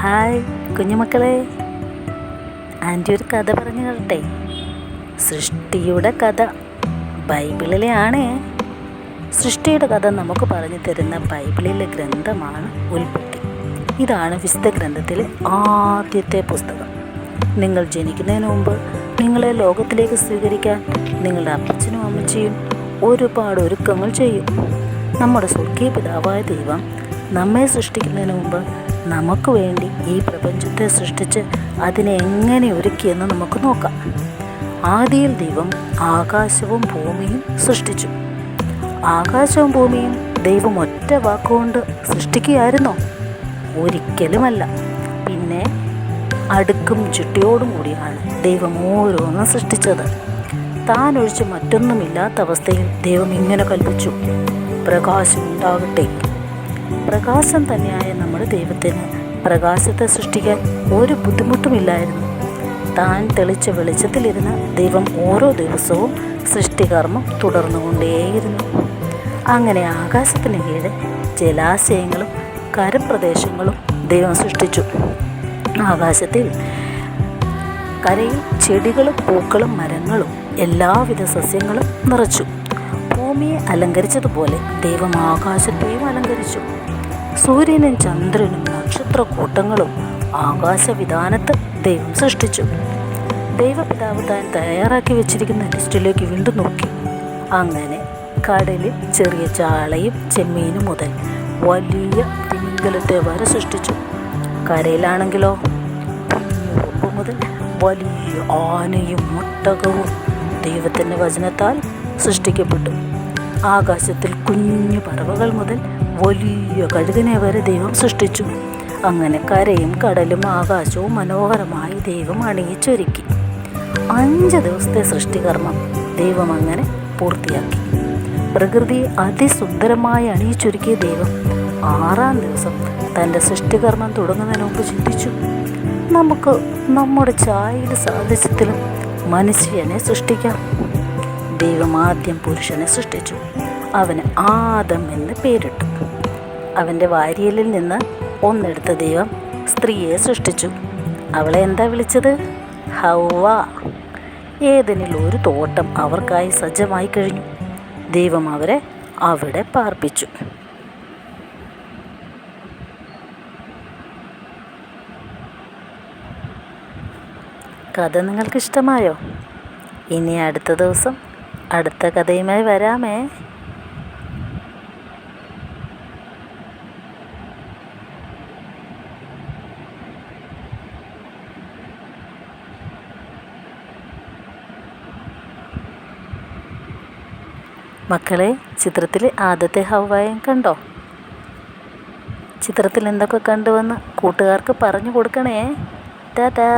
Hi കുഞ്ഞുമക്കളെ. Anti ഒരു കഥ പറഞ്ഞു കേട്ടെ. സൃഷ്ടിയുടെ കഥ ബൈബിളിലെ ആണേ സൃഷ്ടിയുടെ കഥ നമുക്ക് പറഞ്ഞു തരുന്ന ബൈബിളിലെ ഗ്രന്ഥമാണ് ഉൽപ്പത്തി ഇതാണ് വിശുദ്ധ ഗ്രന്ഥത്തിലെ ആദ്യത്തെ പുസ്തകം. നിങ്ങൾ ജനിക്കുന്നതിന് മുമ്പ് നിങ്ങളെ ലോകത്തിലേക്ക് സ്വീകരിക്കാൻ നിങ്ങളുടെ അപ്പച്ചനും അമ്മച്ചിയും ഒരുപാട് ഒരുക്കങ്ങൾ ചെയ്യും. നമ്മുടെ സ്വർഗീയ പിതാവായ ദൈവം നമ്മെ സൃഷ്ടിക്കുന്നതിന് മുമ്പ് നമുക്ക് വേണ്ടി ഈ പ്രപഞ്ചത്തെ സൃഷ്ടിച്ച് അതിനെ എങ്ങനെ ഒരുക്കിയെന്ന് നമുക്ക് നോക്കാം. ആദിയിൽ ദൈവം ആകാശവും ഭൂമിയും സൃഷ്ടിച്ചു. ആകാശവും ഭൂമിയും ദൈവം ഒറ്റ വാക്കുകൊണ്ട് സൃഷ്ടിക്കുകയായിരുന്നോ. ഒരിക്കലുമല്ല. പിന്നെ അടുക്കും ചുട്ടിയോടും കൂടിയാണ് ദൈവം ഓരോന്നും സൃഷ്ടിച്ചത്. താൻ ഒഴിച്ച് മറ്റൊന്നുമില്ലാത്ത അവസ്ഥയിൽ ദൈവം ഇങ്ങനെ കൽപ്പിച്ചു. പ്രകാശം ഉണ്ടാകട്ടെ. പ്രകാശം തന്നെയായ നമ്മുടെ ദൈവത്തിന് പ്രകാശത്തെ സൃഷ്ടിക്കാൻ ഒരു ബുദ്ധിമുട്ടുമില്ലായിരുന്നു. താൻ തെളിച്ച വെളിച്ചത്തിലിരുന്ന് ദൈവം ഓരോ ദിവസവും സൃഷ്ടികർമ്മം തുടർന്നുകൊണ്ടേയിരുന്നു. അങ്ങനെ ആകാശത്തിന് കീഴെ ജലാശയങ്ങളും കരപ്രദേശങ്ങളും ദൈവം സൃഷ്ടിച്ചു. ആകാശത്തിൽ കരയിൽ ചെടികളും പൂക്കളും മരങ്ങളും എല്ലാവിധ സസ്യങ്ങളും നിറച്ചു. ഭൂമിയെ അലങ്കരിച്ചതുപോലെ ദൈവം ആകാശത്തെയും അലങ്കരിച്ചു. സൂര്യനും ചന്ദ്രനും നക്ഷത്രക്കൂട്ടങ്ങളും ആകാശവിധാനത്ത് ദൈവം സൃഷ്ടിച്ചു. ദൈവപിതാവ് താൻ തയ്യാറാക്കി വെച്ചിരിക്കുന്ന ലിസ്റ്റിലേക്ക് വീണ്ടും നോക്കി. അങ്ങനെ കടലിൽ ചെറിയ ചാളയും ചെമ്മീനും മുതൽ വലിയ തിമിംഗലത്തെ വരെ സൃഷ്ടിച്ചു. കരയിലാണെങ്കിലോ? ഉപ്പ് മുതൽ വലിയ ആനയും മുട്ടകവും ദൈവത്തിന്റെ വചനത്താൽ സൃഷ്ടിക്കപ്പെട്ടു. ആകാശത്തിൽ കുഞ്ഞു പറവകൾ മുതൽ വലിയ കഴുകനെ വരെ ദൈവം സൃഷ്ടിച്ചു. അങ്ങനെ കരയും കടലും ആകാശവും മനോഹരമായി ദൈവം അണിയിച്ചൊരുക്കി. അഞ്ച് ദിവസത്തെ സൃഷ്ടികർമ്മം ദൈവം അങ്ങനെ പൂർത്തിയാക്കി. പ്രകൃതി അതിസുന്ദരമായി അണിയിച്ചൊരുക്കിയ ദൈവം ആറാം ദിവസം തന്റെ സൃഷ്ടികർമ്മം തുടങ്ങുന്നതിന് മുമ്പ് ചിന്തിച്ചു. നമുക്ക് നമ്മുടെ ചായയുടെ സാദൃശ്യത്തിലും മനുഷ്യനെ സൃഷ്ടിക്കാം. ദൈവം ആദ്യം പുരുഷനെ സൃഷ്ടിച്ചു. അവന് ആദം എന്ന് പേരിട്ടു. അവന്റെ വാരിയലിൽ നിന്ന് ഒന്നെടുത്ത ദൈവം സ്ത്രീയെ സൃഷ്ടിച്ചു. അവളെ എന്താ വിളിച്ചത്? ഹൗവ. ഏതെനിൽ ഒരു തോട്ടം അവർക്കായി സജ്ജമായി കഴിഞ്ഞു. ദൈവം അവരെ അവിടെ പാർപ്പിച്ചു. കഥ നിങ്ങൾക്ക് ഇഷ്ടമായോ ഇനി അടുത്ത ദിവസം അടുത്ത കഥയുമായി വരാമേ. മക്കളെ ചിത്രത്തിൽ ആദ്യത്തെ ഹവായം കണ്ടോ? ചിത്രത്തിൽ എന്തൊക്കെ കണ്ടുവന്ന് കൂട്ടുകാർക്ക് പറഞ്ഞു കൊടുക്കണേ. ടാറ്റാ